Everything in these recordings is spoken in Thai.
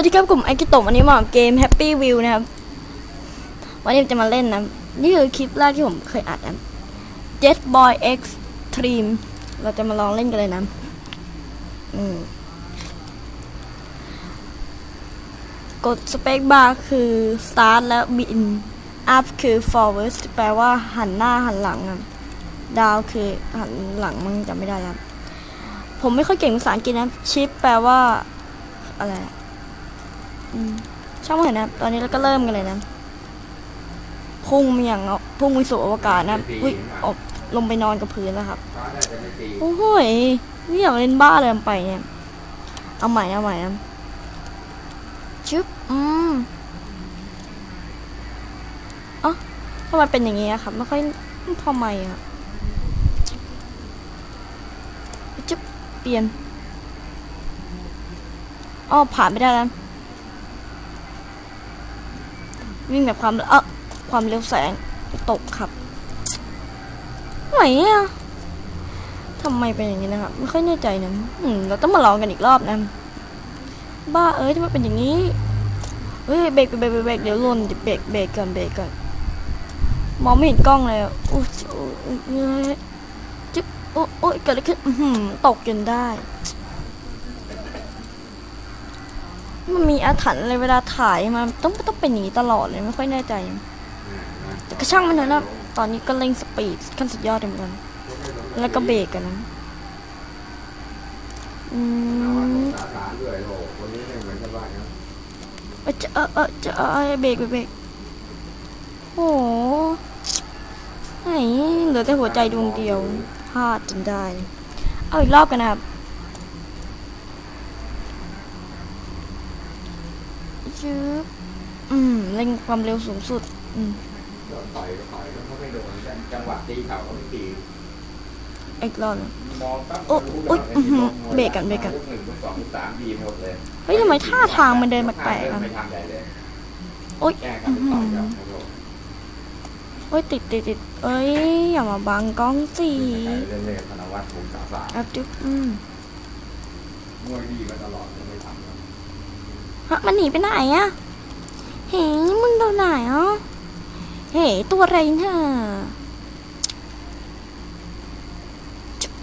วัสดีครับผมไอกิโตะวันนี้มาเกม Happy View นะครับ วันนี้จะมาเล่นนะ นี่คือคลิปแรกที่ผมเคยอัดนะ Jet Boy X Dream เราจะมาลองเล่นกันเลยนะกด Space Bar คือ Start แล้วบิน Up คือ Forward แปลว่าหันหน้าหันหลังอะดาวคือหันหลังมันจำไม่ได้ครับ ผมไม่ค่อยเก่งภาษาอังกฤษนะ ชิปแปลว่าอะไรอะ ช่างมันเถอะนะครับตอนนี้เราก็เริ่มกันเลยนะพุ่งมาอย่างเอาพุ่งไปสู่อวกาศนะครับอุ้ยออกลงไปนอนกับพื้นแล้วครับโอ้โหยนี่อยากเล่นบ้าเลยไปเนี่ย เอาใหม่เอาใหม่นะชึบอืมเอ๋อทำไมเป็นอย่างงี้อะครับไม่ค่อยทำไมอะจึ๊บเปลี่ยนอ๋อผ่านไม่ได้แล้ว วิ่งแบบความเออความเร็วแสงตกครับไหนอะทำไมเป็นอย่างนี้นะครับ ไม่ค่อยแน่ใจนะอืมเราต้องมาลองกันอีกรอบนะ บ้าเอ้ยทำไมเป็นอย่างนี้เฮ้ยเบรกเบรกเบรกเบรกเดี๋ยวหล่นเดี๋ยวเบรกเบรกก่อนเบรกก่อนมองไม่เห็นกล้องเลยอะโอ้ยโอ้ยโอ้ยเอ้ยจิ๊บโอ้ยโอ้ยเกิดอะไรขึ้นตกจนได้ มันมีอาถรรพ์อะไรเวลาถ่ายมาต้องต้องเป็นอย่างนี้ตลอดเลยไม่ค่อยแน่ใจ แต่ก็ช่างมันเถอะนะตอนนี้ก็เร่งสปีดขั้นสุดยอดเลยเหมือนกันแล้วก็เบรกกันนะอืมสาขาด้วยโหคนนี้ไม่เหมือเอ้ยจะเออเออจะเออเบรกเบรกเบรกโอ้โหไหนเหลือแต่หัวใจดวงเดียวพลาดจนได้ เอาอีกรอบกันนะครับ ยืบอืมเร่งความเร็วสูงสุด อืมโดนต่อยก็ต่อยแล้วเขาไม่โดนจังหวะตีเข่าเขาไม่ตีอีกรอบหนึ่ง มองปั๊บโอ๊ะรู้อุ๊ยเลยอื้อหือมวยเบรกก่อนเบรกก่อนยหนึ่งยกสองยกสามดีหมดเลยเฮ้ยทำไมท่าทางมันเดินแปลกๆอะไม่ทำใหญ่เลยโอ๊ยแก้กันไปต่อยกันโอ้โหโอ้ยติดติดติดเอ้ย อย่ามาบังกล้องสิเล่นเล่นธนวัฒน์ภูมิสาสารแอบจุ๊บอืมมวยดีมาตลอดไม่ทำเลยฮะ มันหนีไปไหนอะเฮ้ยมึงโดนไหนอะเฮ้ยตัวอะไรเนี่ย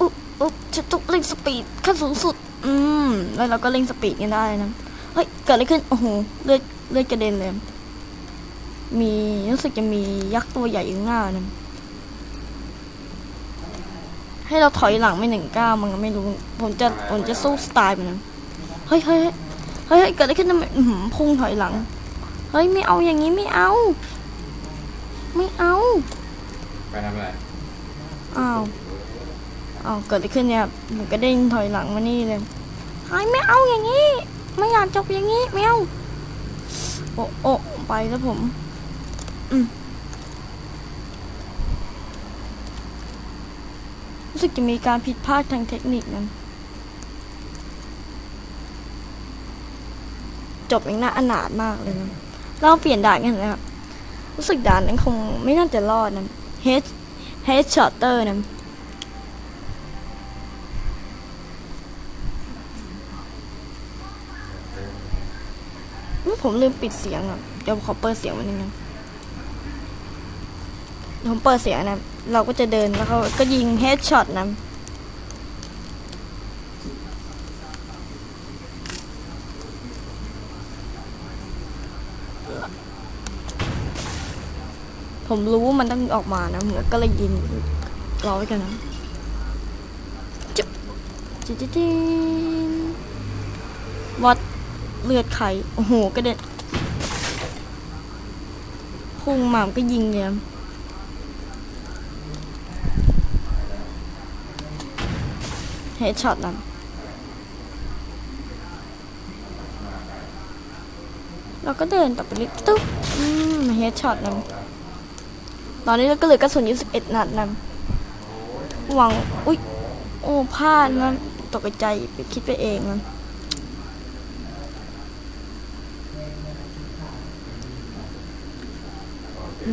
อุ๊บอุ๊บจะตุกเร่งสปีดขั้นสูงสุด อืม แล้วเราก็เร่งสปีดกันได้นะ เฮ้ย เกิดอะไรขึ้น โอ้โห เลือดเลือดกระเด็นเลย มีรู้สึกจะมียักษ์ตัวใหญ่อยู่ข้างหน้านะให้เราถอยหลังไม่หนึ่งก้าวมันก็ไม่รู้ ผมจะผมจะสู้สไตล์มันนะเฮ้ยเฮ้ย เฮ้ยเฮ้ยเกิดอะไรขึ้นทำไมอื้อหือพุ่งถอยหลัง เฮ้ยไม่เอาอย่างนี้ไม่เอา ไม่เอา ไปทำอะไร อ้าวอ้าวเกิดอะไรขึ้นเนี่ยผมก็เด้งถอยหลังมานี่เลยเฮ้ยไม่เอาอย่างนี้ ไม่อยากจบอย่างนี้ไม่เอาโอ้โอ้ไปแล้วผม อืมรู้สึกจะมีการผิดพลาดทางเทคนิคนั้น จบอย่างน่าอนาถมากเลยนะเราเปลี่ยนด่านกันนะครับรู้สึกด่านนั้นคงไม่น่าจะรอดนะ Head Head Shotter นะอุ๊ยผมลืมปิดเสียงอะเดี๋ยวขอเปิดเสียงไวันนึงนะผมเปิดเสียงนะ เราก็จะเดินแล้วเขาก็ยิง Head Shot นะ ผมรู้ว่ามันต้องออกมานะผมก็เลยยิงรอไว้กันนะจ๊บจิ๊บจ๊บจ๊บวัดเลือดไข่โอ้โหกระเด็นพุ่งมามก็ยิงเลยเฮดช็อตนะเราก็เดินต่อไปนิดตุ๊บอืมเฮดช็อตนะ ตอนนี้เราก็เหลือกระสุนยู่11นัดนะหวัง อุ๊ยโอ้พลาดนะตกใจไปคิดไปเองนะ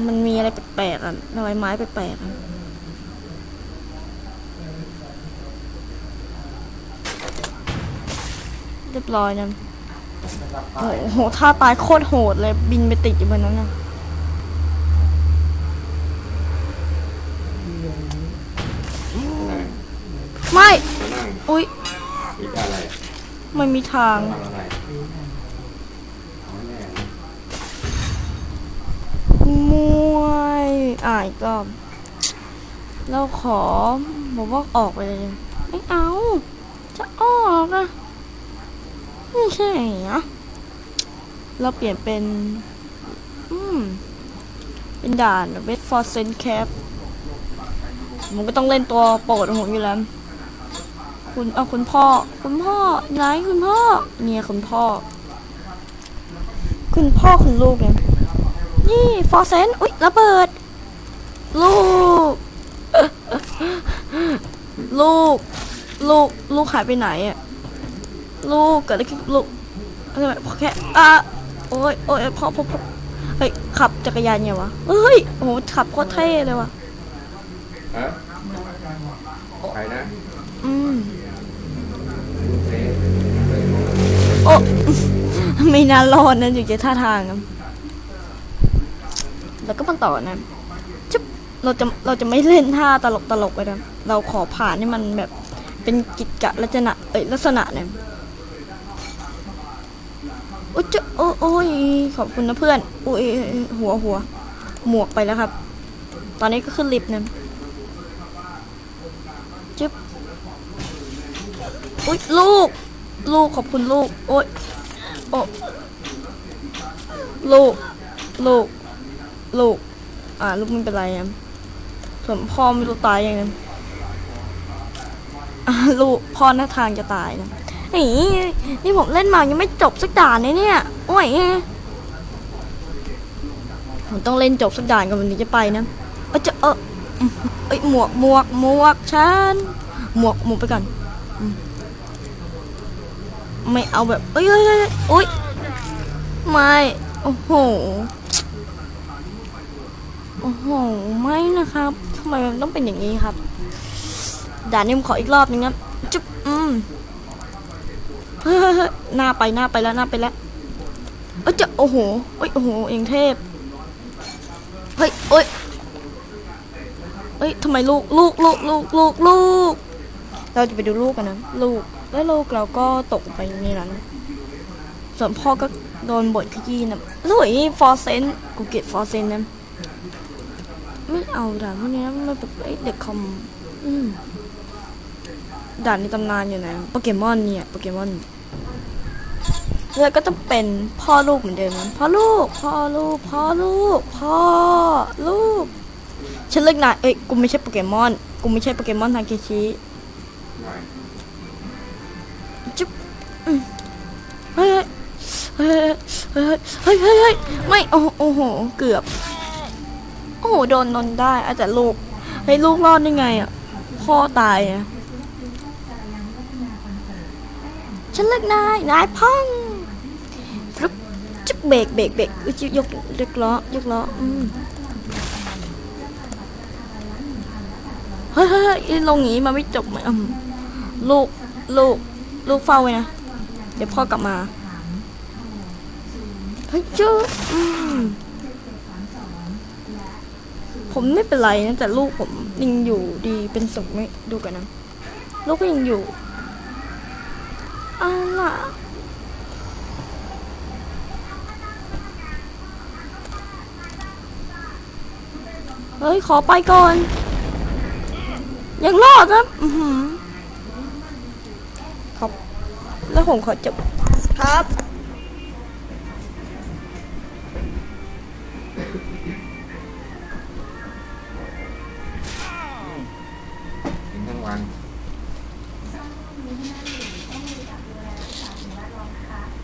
มันมีอะไรแปลกๆอะอะไรไม้แปลกๆอะเรียบร้อยนะโอ้โหท่าตายโคตรโหดเลย บินไปติดอยู่บนนั้นนะ ไม่มานั่งอุ้ยมีอะไรไม่มีทางทำอะไรอ๋อแน่มวยอ่าอีกรอบเราขอบอกว่าออกไปเลย ไม่เอา จะออกอะไม่ใช่นะเราเปลี่ยนเป็น อืม เป็นด่านเวทฟอร์เซนแคปผมก็ต้องเล่นตัวโปรดของผมอยู่แล้ว คุณเอาคุณพ่อ คุณพ่อไหนคุณพ่อเนี่ยคุณพ่อ คุณพ่อคุณลูกเนี่ยนี่ฟอร์เซนอุ๊ยระเบิด ลูก ลูก ลูก ลูกหายไปไหนอะลูกเกิดอะไรขึ้นลูกอะไรพอแค่อะโอ้ยโอ้ยพ่อพ่อพ่อเฮ้ยขับจักรยานไงวะเฮ้ยโอ้โหขับโคตรเท่เลยวะฮะใครนะ โอ้ไม่น่ารอดนะอยู่จะท่าทางอะแล้วก็มาต่อนะจุ๊บเราจะเราจะไม่เล่นท่าตลกตลกไปนะเราขอผ่านให้มันแบบเป็นกิจกะลักษณะเอ้ยลักษณะเนี่ยโอ้ยจโอ้โอ้ยขอบคุณนะเพื่อนอุ้ยหัวหัว หมวกไปแล้วครับ ตอนนี้ก็ขึ้นลิฟต์นะจึ๊บอุ้ยลูก ลูกขอบคุณลูก โอ้ยโอ้ลูก ลูก ลูก อ่า ลูกไม่เป็นไรอะส่วนพ่อไม่รู้ตายยังไงลูกพ่อหน้าทางจะตายนะนี่นี่ผมเล่นมายังไม่จบสักด่านเลยเนี่ย โอ้ยผมต้องเล่นจบสักด่านก่อนวันนี้จะไปนะเออจะเออเอ้ยหมวกหมวกหมวกฉันหมวกหมวกไปก่อน ไม่เอาแบบเอ้ยเอ้ยเอ้ยเอ้ยไม่ โอ้โห โอ้โห ไม่นะครับทำไมมันต้องเป็นอย่างนี้ครับ ด่านนี้ผมขออีกรอบนึงครับจุ๊บอืมเฮ้ยหน้าไปหน้าไปแล้วหน้าไปแล้วเอ้ยจะโอ้โหเอ้ยโอ้โห เองเทพ เฮ้ยเอ้ยเอ้ยทำไมลูกลูกลูกลูกลูกลูก เราจะไปดูลูกกันนะ ลูก แล้วลูกเราก็ตกไปในนั้น ส่วนพ่อก็โดนบทขยี้นะลุยฟอร์เซนกูเกลียดฟอร์เซนนะไม่เอาด่านพวกนี้นะมันแบบไอเด็กคอมอืมด่านในตำนานอยู่ไหนโปเกมอนเนี่ยโปเกมอนแล้วก็ต้องเป็นพ่อลูกเหมือนเดิมนะพ่อลูกพ่อลูกพ่อลูกพ่อลูกฉันเลิกนายเอ้ยกูไม่ใช่โปเกมอนกูไม่ใช่โปเกมอนทางเคชิ เฮ้ยเฮ้ยเฮ้ยเฮ้ยเฮ้ยเฮ้ยไม่โอ้โหโอ้โหเกือบ โอ้โหโดนนนได้อาจจะลูกเฮ้ยลูกรอดได้ไงอะพ่อตายอะฉันเลิกนายนายพังฟลุ๊บจุ๊บเบรกเบรกเบรกอุ๊ยยกยกล้อยกล้ออืมเฮ้ยเฮ้ยเฮ้ยลงอย่างนี้มาไม่จบไหมอืมลูกลูกลูกเฝ้าไว้นะ เดี๋ยวพ่อกลับมา เฮ้ยชื่ออืมผมไม่เป็นไรนะแต่ลูกผมยังอยู่ดีเป็นสุขไหมดูกันนะ ลูกก็ยังอยู่อะล่ะเฮ้ย ขอไปก่อน ยังรอดครับ อือหือครับ แล้วผมขอจบครับกินทั้งวัน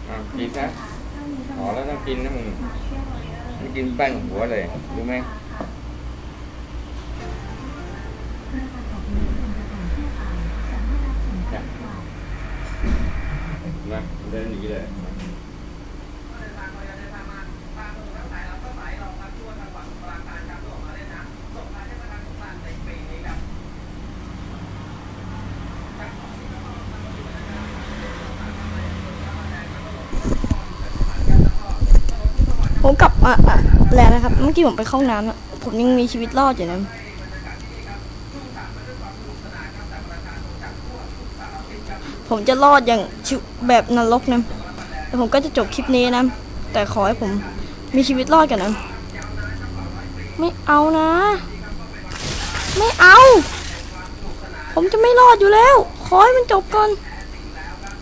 อะกินนะขอแล้วต้องกินนะมึงไม่กินแป้งหัวเลยรู้ไหม มาเดินหนีเลยผมกลับมาอะแล้วนะครับ เมื่อกี้ผมไปเข้าห้องน้ำผมยังมีชีวิตรอดอยู่นะ ผมจะรอดอย่างชแบบนรกนะแต่ผมก็จะจบคลิปนี้นะ แต่ขอให้ผมมีชีวิตรอดกันนะ ไม่เอานะ ไม่เอา ผมจะไม่รอดอยู่แล้ว ขอให้มันจบก่อน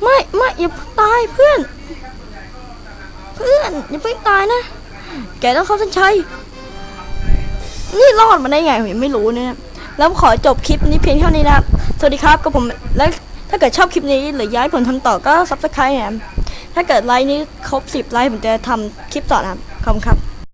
ไม่ไม่อย่าเพิ่งตายเพื่อน เพื่อนอย่าเพิ่งตายนะ แกต้องเข้าเส้นชัย นี่รอดมาได้ไงผมยังไม่รู้เนี่ยแล้วขอจบคลิปนี้เพียงเท่านี้นะครับ สวัสดีครับก็ผมและถ้าเกิดชอบคลิปนี้หรือย้ายผมทำต่อก็ซับสไครต์นะครับถ้าเกิดไลค์นี้ครบ10ไลค์ผมจะทำคลิปต่อนะครับขอบคุณครับ